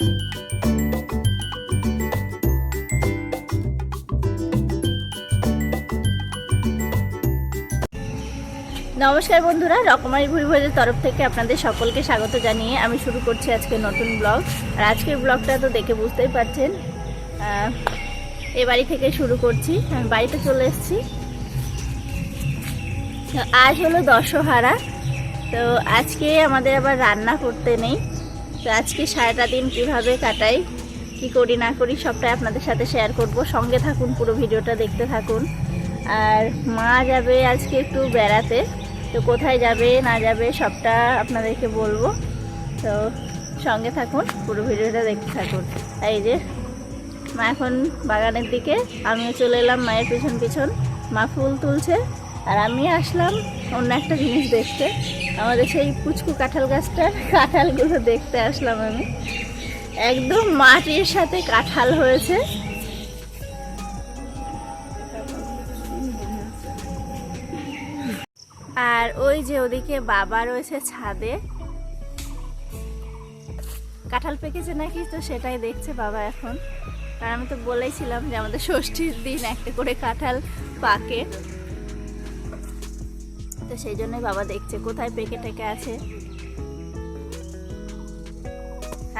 নমস্কার বন্ধুরা, রকমারি ভুড়ি ভোজের তরফ থেকে আপনাদের সকলকে স্বাগত জানিয়ে আমি শুরু করছি আজকে নতুন ব্লগ। আর আজকের ব্লগটা তো দেখে বুঝতেই পারছেন এ বাড়ি থেকে শুরু করছি। আমি বাড়িতে চলে এসেছি। আজ হলো দশহারা। তো আজকে আমাদের আবার রান্না করতে নেই। তো আজকে সারাটা দিন কীভাবে কাটাই, কি করি, না করি, সবটাই আপনাদের সাথে শেয়ার করব। সঙ্গে থাকুন, পুরো ভিডিওটা দেখতে থাকুন। আর মা যাবে আজকে একটু বেড়াতে, তো কোথায় যাবে, না যাবে, সবটা আপনাদেরকে বলব। তো সঙ্গে থাকুন, পুরো ভিডিওটা দেখতে থাকুন। এই যে, মা এখন বাগানের দিকে, আমিও চলে এলাম মায়ের পিছন পিছন। মা ফুল তুলছে আর আমি আসলাম অন্য একটা জিনিস দেখতে। আমাদের সেই পুচকু কাঁঠাল গাছটার কাঁঠালগুলো দেখতে আসলাম আমি। একদম মাটির সাথে কাঁঠাল হয়েছে। আর ওই যে ওদিকে বাবা রয়েছে ছাদে। কাঁঠাল পেকেছে নাকি? তো সেটাই দেখছে বাবা এখন। আর আমি তো বলেইছিলাম যে আমাদের ষষ্ঠীর দিন একটা করে কাঁঠাল পাকে। সেই জন্যই বাবা দেখছে, কোথায় পেকে টেকে আছে।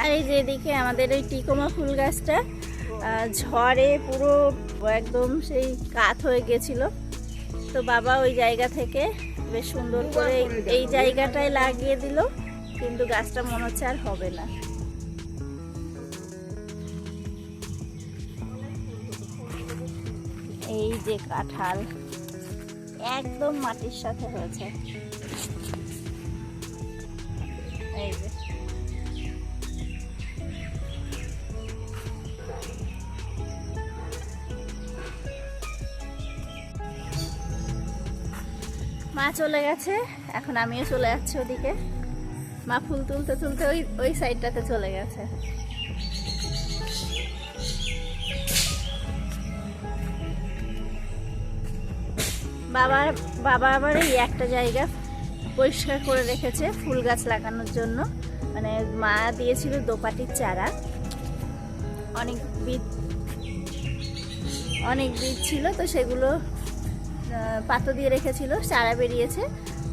আর এই যে এদিকে আমাদের ওই টিকোমা ফুল গাছটা ঝড়ে পুরো একদম সেই কাত হয়ে গেছিল। তো বাবা ওই জায়গা থেকে বেশ সুন্দর করে এই জায়গাটায় লাগিয়ে দিল, কিন্তু গাছটা মনে হচ্ছে আর হবে না। এই যে কাঁঠাল। একদম মাটির সাথে হয়েছে। মা চলে গেছে, এখন আমিও চলে যাচ্ছি ওদিকে। মা ফুল তুলতে তুলতে ওই ওই সাইডটাতে চলে গেছে। বাবা বাবা আবার এই একটা জায়গা পরিষ্কার করে রেখেছে ফুল গাছ লাগানোর জন্য। মানে মা দিয়েছিল দোপাটির চারা। অনেক বীজ অনেক বীজ ছিল, তো সেগুলো পাতো দিয়ে রেখেছিল, চারা বেরিয়েছে।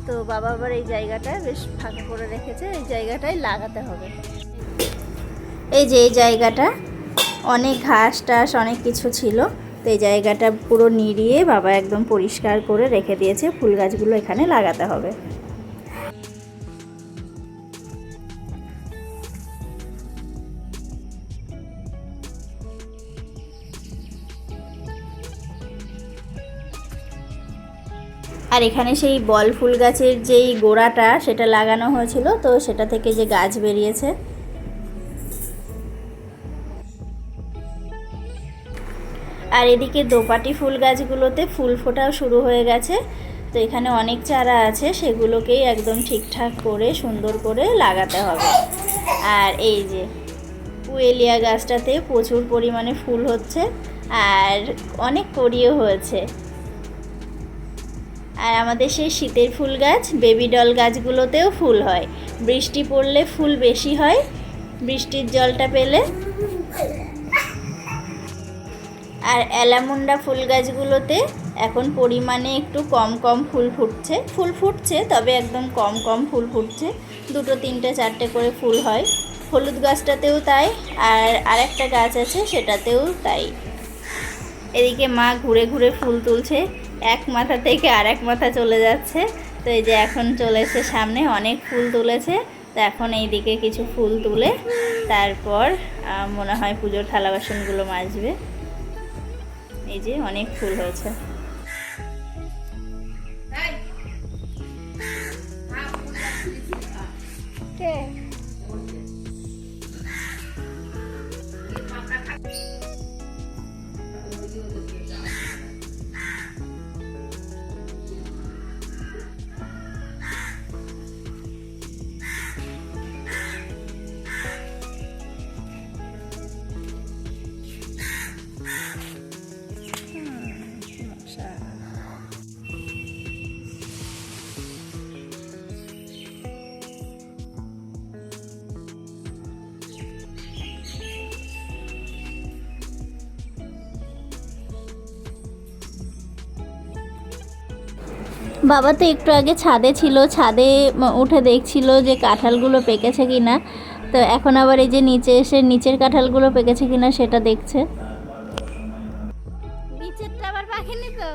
তো বাবা আবার এই জায়গাটা বেশ ফাঁকা করে রেখেছে, এই জায়গাটাই লাগাতে হবে। এই যে এই জায়গাটা, অনেক ঘাস টাস, অনেক কিছু ছিল। তো এই জায়গাটা পুরো নিড়িয়ে বাবা একদম পরিষ্কার করে রেখে দিয়েছে। ফুল গাছগুলো এখানে লাগাতে হবে। আর এখানে সেই বল ফুল গাছের যেই গোড়াটা, সেটা লাগানো হয়েছিল, তো সেটা থেকে যে গাছ বেরিয়েছে আর এদিকে দোপাটি ফুল গাছগুলোতে ফুল ফোটাও শুরু হয়ে গেছে। তো এখানে অনেক চারা আছে, সেগুলোকেই একদম ঠিকঠাক করে, সুন্দর করে লাগাতে হবে। আর এই যে পুয়েলিয়া গাছটাতে প্রচুর পরিমাণে ফুল হচ্ছে আর অনেক কড়িও হয়েছে। আর আমাদের সেই শীতের ফুল গাছ, বেবি ডল গাছগুলোতেও ফুল হয়। বৃষ্টি পড়লে ফুল বেশি হয়, বৃষ্টির জলটা পেলে। আর অ্যালামুন্ডা ফুল গাছগুলোতে এখন পরিমাণে একটু কম কম ফুল ফুটছে। ফুল ফুটছে, তবে একদম কম কম ফুল ফুটছে। দুটো, তিনটে, চারটে করে ফুল হয়। হলুদ গাছটাতেও তাই, আর আরেকটা গাছ আছে সেটাতেও তাই। এদিকে মা ঘুরে ঘুরে ফুল তুলছে, এক মাথা থেকে আর এক মাথা চলে যাচ্ছে। তো এই যে এখন চলেছে সামনে, অনেক ফুল তুলেছে। তো এখন এই দিকে কিছু ফুল তুলে তারপর মনে হয় পুজোর থালা বাসনগুলো মাজবে। এই যে অনেক ফুল হয়েছে। বাবা তো একটু আগে ছাদে ছিল, ছাদে উঠে দেখছিল যে কাঁঠালগুলো পেকেছে কিনা। তো এখন আবার এই যে নিচে এসে নিচের কাঁঠালগুলো পেকেছে কিনা সেটা দেখছে। নিচেরটা আবার পাখিনি তো?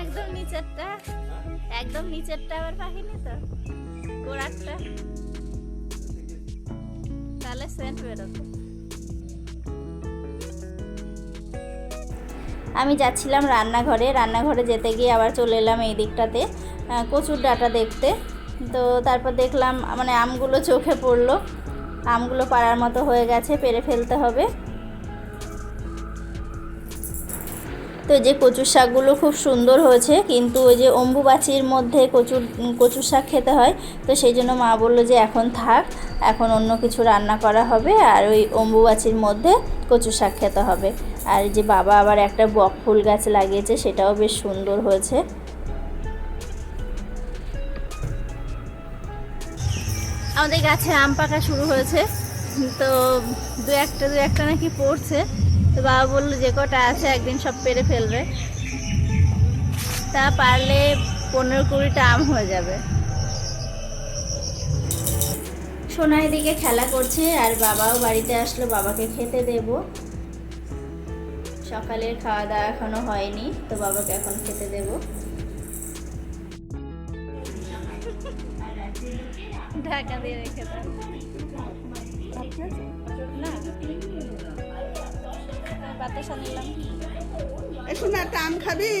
একদম নিচেরটা একদম নিচেরটা আবার পাখিনি তো? গোড়ারটা। তাহলে সেন্ট বেরোতো আমি যাচ্ছিলাম রান্নাঘরে। রান্নাঘরে যেতে গিয়ে আবার চলে এলাম এই দিকটাতে কচুর ডাটা দেখতে। তো তারপর দেখলাম মানে আমগুলো চোখে পড়ল। আমগুলো পাড়ার মতো হয়ে গেছে, পেরে ফেলতে হবে। তো যে কচুর শাকগুলো খুব সুন্দর হয়েছে, কিন্তু ওই যে অম্বুবাচির মধ্যে কচুর কচুর শাক খেতে হয়, তো সেই জন্য মা বলল যে এখন থাক, এখন অন্য কিছু রান্না করা হবে আর ওই অম্বুবাচির মধ্যে কচু শাক খেতে হবে। আর যে বাবা আবার একটা বক ফুল গাছ লাগিয়েছে, সেটাও বেশ সুন্দর হয়েছে। আমাদের গাছে আম পাকা শুরু হয়েছে, তো দু একটা দু একটা নাকি পড়ছে। তো বাবা বলল যে কটা আছে, একদিন সব পেরে ফেলবে। তা পারলে পনেরো কুড়িটা আম হয়ে যাবে। সোনার দিকে খেলা করছে আর বাবাও বাড়িতে আসলো, বাবাকে খেতে দেব। সকালের খাওয়া দাওয়া এখনও হয়নি, তো বাবাকে এখন খেতে দেব। ঢাকা দিয়ে রেখে না বাতাসা নিলাম এই শোনো একটা আম খাবি?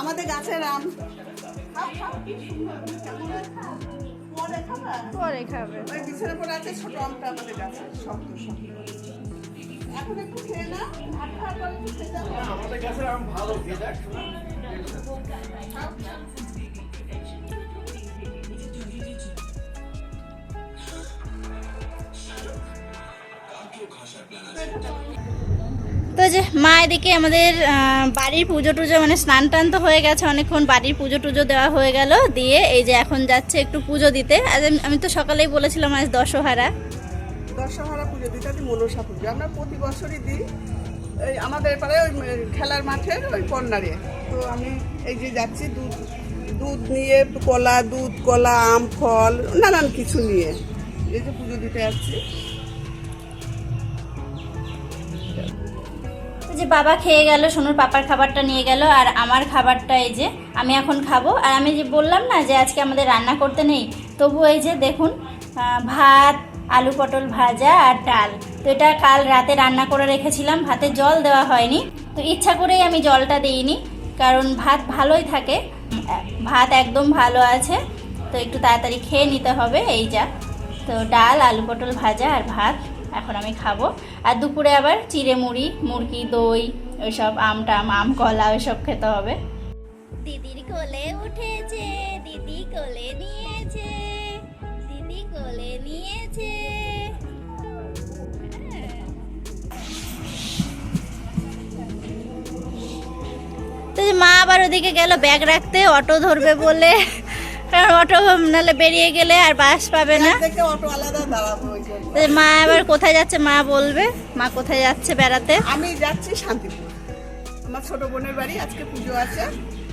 আমাদের গাছের আম। পরে খাবে? ওই বিছানার পরে আছে ছোট আমটা আমাদের গাছে শক্ত শক্ত। এখন একটু খেয়ে না ভাত খাওয়ার পরে একটু খেতে হবে। আমাদের কাছে আম ভালো খেয়ে দেখ। তো যে মা এদিকে আমাদের বাড়ির পুজো টুজো মানে স্নান টান তো হয়ে গেছে, অনেকক্ষণ বাড়ির পুজো টুজো দেওয়া হয়ে গেল, দিয়ে এই যে এখন যাচ্ছে একটু পুজো দিতে। আজ আমি- আমি তো সকালেই বলেছিলাম আজ দশহারা। দশহরা পুজো দিতে দিই মনসা পুজো। আমরা প্রতি বছরই দিই, এই আমাদের পাড়ায় ওই খেলার মাঠের ওই কর্নারে। তো আমি এই যে যাচ্ছি, দুধ দুধ নিয়ে কলা, দুধ, কলা, আম, ফল, নানান কিছু নিয়ে। এই যে পুজো দিতে যাচ্ছি। যে বাবা খেয়ে গেল, সোনুর পাপার খাবারটা নিয়ে গেল, আর আমার খাবারটা এই যে আমি এখন খাব। আর আমি যে বললাম না যে আজকে আমাদের রান্না করতে নেই, তবু এই যে দেখুন ভাত, আলু পটল ভাজা আর ডাল। তো এটা কাল রাতে রান্না করে রেখেছিলাম, ভাতে জল দেওয়া হয়নি। তো ইচ্ছা করেই আমি জলটা দিইনি, কারণ ভাত ভালোই থাকে। ভাত একদম ভালো আছে, তো একটু তাড়াতাড়ি খেয়ে নিতে হবে, এই যা। তো ডাল, আলু পটল ভাজা আর ভাত। এখন আমি খাব। আর দুপুরে আবার চিড়ে মুড়ি মুরগি দই ওইসব আম টাম আম কলা ওইসব খেতে হবে। দিদির কোলে উঠেছে দিদি কোলে নিয়েছে দিদি কোলে নিয়েছে। তো মা আবার ওদিকে গেল ব্যাগ রাখতে অটো ধরবে বলে। কারণ অটো নাহলে বেরিয়ে গেলে আর বাস পাবে না। দেখে। মা এবার কোথায় যাচ্ছে মা বলবে। মা কোথায় যাচ্ছে বেড়াতে? আমি যাচ্ছি শান্তিপুর। আমার ছোট বোনের বাড়ি আজকে পুজো আছে।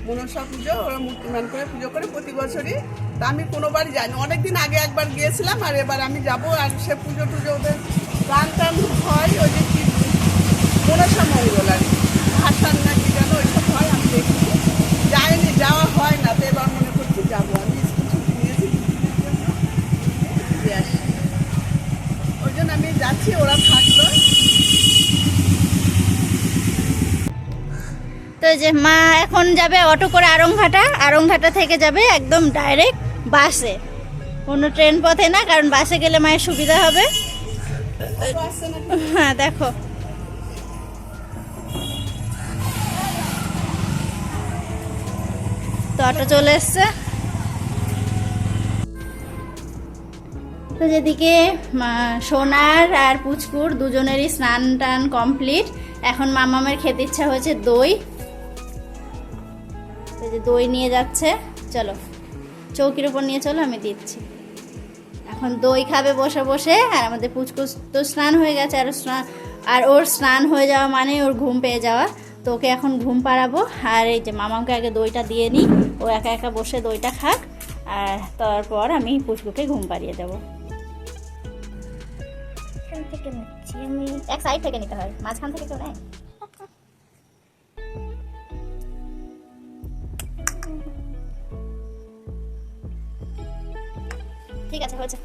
মনসা পুজো ওরা মূর্তিমান করে পুজো করে প্রতি বছরই। তা আমি কোনো বাড়ি যাইনি। অনেকদিন আগে একবার গিয়েছিলাম আর এবার আমি যাব আর সে পুজো টুজো ওদের গান টান হয় ওই যে কি মনসা মঙ্গল আর কি। ভাসান নাকি যেন ওইসব হয় আমি দেখিনি যাইনি যাওয়া হয় না তো এবার মনে করছি যাব আমি স্কুল ছুটি নিয়েছি ছুটির জন্য ঘুরে আসি। ওই জন্য আমি যাচ্ছি, ওরা থাকল। তো যে মা এখন যাবে অটো করে আরংঘাটা আরংঘাটা থেকে যাবে একদম ডাইরেক্ট বাসে। কোনো ট্রেন পথে না, কারণ বাসে গেলে মায়ের সুবিধা হবে। হ্যাঁ দেখো। তো অটো চলে এসছে। তো যেদিকে সোনার আর পুচকুর দুজনেরই স্নান টান কমপ্লিট। এখন মামামের খেতে ইচ্ছা হয়েছে দই। যে দই নিয়ে যাচ্ছে। চলো, চৌকির উপর নিয়ে চলো, আমি দিচ্ছি। এখন দই খাবে বসে বসে, আর আমাদের পুচকু তো স্নান হয়ে গেছে, আর স্নান আর ওর স্নান হয়ে যাওয়া মানে ওর ঘুম পেয়ে যাওয়া। তো ওকে এখন ঘুম পাড়াবো, আর এই যে মামাকে আগে দইটা দিয়ে নিই। ও একা একা বসে দইটা খাক, আর তারপর আমি পুচকুকে ঘুম পাড়িয়ে দেবো। এখান থেকে নিচ্ছি, আমি এক সাইড থেকে নিতে হয়, মাঝখান থেকে কেউ নেয়? ঠিক আছে, হয়েছে।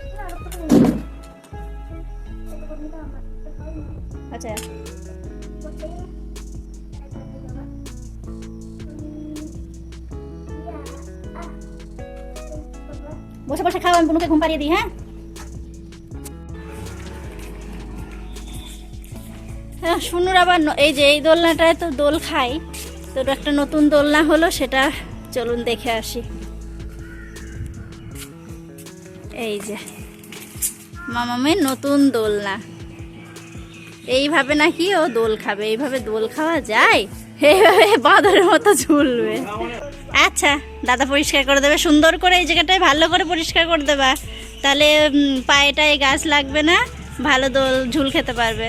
আচ্ছা। বসে বসে খাও, আমি বুনুকে ঘুম পাড়িয়ে দিই হ্যাঁ? শুনুর আবার এই যে এই দোলনাটায় তো দোল খাই। তো একটা নতুন দোলনা হলো, সেটা চলুন দেখে আসি। এই যে মামামের নতুন দোলনা। এইভাবে নাকি ও দোল খাবে, এইভাবে দোল খাওয়া যায়? এইভাবে বাঁদরের মতো ঝুলবে। আচ্ছা দাদা পরিষ্কার করে দেবে। সুন্দর করে এই জায়গাটায় ভালো করে পরিষ্কার করে দেবা। তাহলে পায়েটায় গাছ লাগবে না, ভালো দোল ঝুল খেতে পারবে।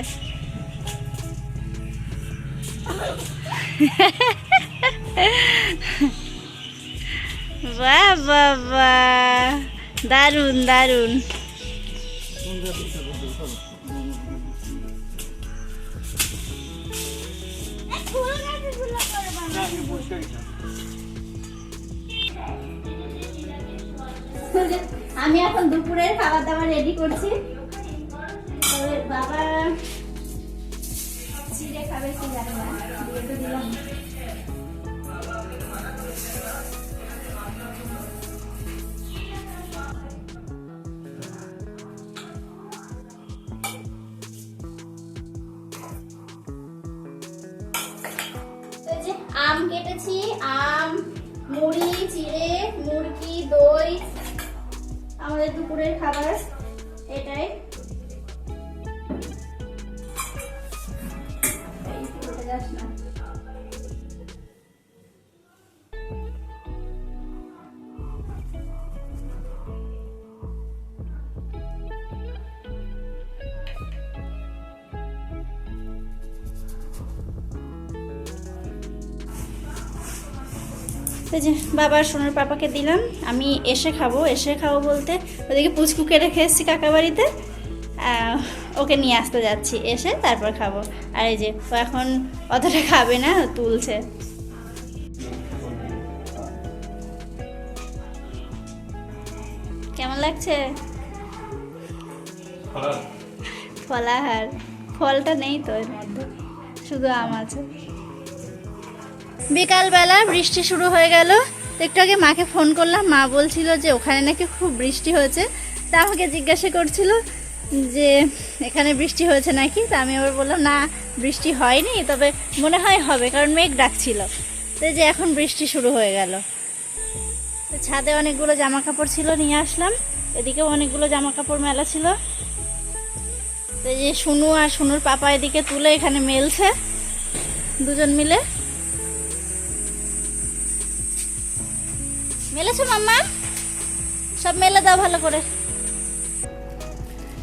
বাহ বাহ দারুণ দারুণ আমি এখন দুপুরের খাবার দাবার রেডি করছি। বাবা কি জানি না দিয়ে তো দিলাম আম কেটেছি, আম, মুড়ি, চিড়ে মুরগি দই, আমাদের দুপুরের খাবার। এই যে বাবার সোনার পাপাকে দিলাম আমি এসে খাব। এসে খাব বলতে ওদিকে পুচকুকে রেখে এসেছি কাকা বাড়িতে ওকে নিয়ে আসতে যাচ্ছি এসে তারপর খাব। আর এই যে ও এখন অতটা খাবে না তুলছে। কেমন লাগছে? ফলাহার। ফলটা নেই তো এর মধ্যে শুধু আম আছে। বিকালবেলা বৃষ্টি শুরু হয়ে গেল। একটু আগে মাকে ফোন করলাম, মা বলছিল যে ওখানে নাকি খুব বৃষ্টি হয়েছে। তা আমাকে জিজ্ঞাসা করছিল যে, এখানে বৃষ্টি হয়েছে নাকি? তা আমি আবার বললাম, না, বৃষ্টি হয়নি, তবে মনে হয় হবে, কারণ মেঘ ডাকছিল। তো যে এখন বৃষ্টি শুরু হয়ে গেল। তো ছাদে অনেকগুলো জামা কাপড় ছিল, নিয়ে আসলাম। এদিকেও অনেকগুলো জামা কাপড় মেলা ছিল। তো যে শুনু আর শুনুর পাপা এদিকে তুলে এখানে মেলছে। দুজন মিলে। মেলেছো মাম্মা? সব মেলে দাও ভালো করে।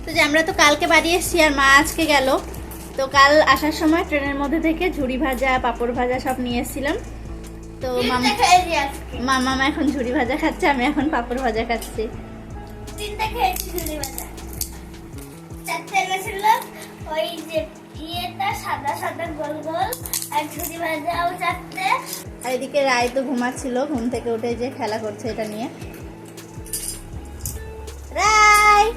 তো যে আমরা তো কালকে বাড়ি এসেছি আর মা আজকে গেল তো কাল আসার সময় ট্রেনের মধ্যে থেকে ঝুড়ি ভাজা পাপড় ভাজা সব নিয়ে এসেছিলাম। তো মামা মা মামা এখন ঝুড়ি ভাজা খাচ্ছে আমি এখন পাপড় ভাজা খাচ্ছি। তিনটা খেয়েছি ঝুড়ি ভাজা। চারটে গেছিল ওই যে আর এদিকে রায় তো ঘুমাচ্ছিল, ঘুম থেকে উঠে যে খেলা করছে এটা নিয়ে। রায়!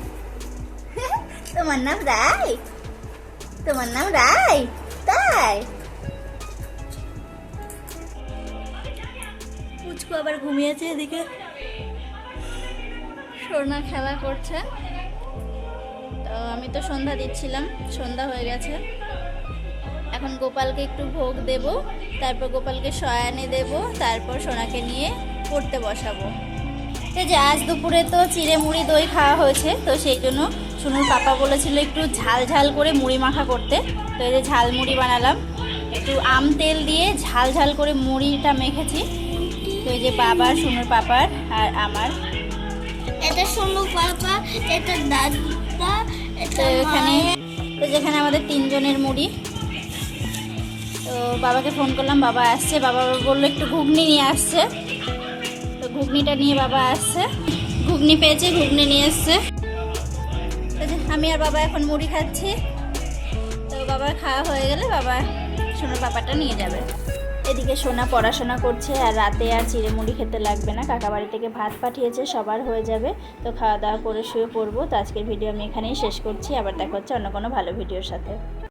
তোমার নাম রায়? তোমার নাম রায়? তাই? পুচকু আবার ঘুমিয়েছে এদিকে। সোনা খেলা করছে। তো আমি তো সন্ধ্যা দিচ্ছিলাম, সন্ধ্যা হয়ে গেছে। এখন গোপালকে একটু ভোগ দেব তারপর গোপালকে শয়ানে দেব তারপর সোনাকে নিয়ে পড়তে বসাবো। এই যে আজ দুপুরে তো চিড়ে মুড়ি দই খাওয়া হয়েছে তো সেই জন্য শুনুর পাপা বলেছিল একটু ঝাল ঝাল করে মুড়ি মাখা করতে। তো এই যে ঝাল মুড়ি বানালাম একটু আম তেল দিয়ে ঝাল ঝাল করে মুড়িটা মেখেছি। তো এই যে বাবার শুনুর পাপার আর আমার। এটা সোনু পাপা এটা দাদা এটা এখানে তো যেখানে আমাদের তিনজনের মুড়ি তো বাবাকে ফোন করলাম, বাবা আসছে। বাবা বলল একটু ঘুগনি নিয়ে আসছে। তো ঘুগনিটা নিয়ে বাবা আসছে। ঘুগনি পেয়েছে, ঘুগনি নিয়ে এসছে। আমি আর বাবা এখন মুড়ি খাচ্ছি। তো বাবার খাওয়া হয়ে গেলে বাবা সোনার পাপাটা নিয়ে যাবে। এদিকে সোনা পড়াশোনা করছে, আর রাতে আর চিড়ে মুড়ি খেতে লাগবে না। কাকা বাড়ি থেকে ভাত পাঠিয়েছে, সবার হয়ে যাবে। তো খাওয়া দাওয়া করে শুয়ে পড়ব। তো আজকের ভিডিও আমি এখানেই শেষ করছি। আবার দেখা হচ্ছে অন্য কোনো ভালো ভিডিওর সাথে।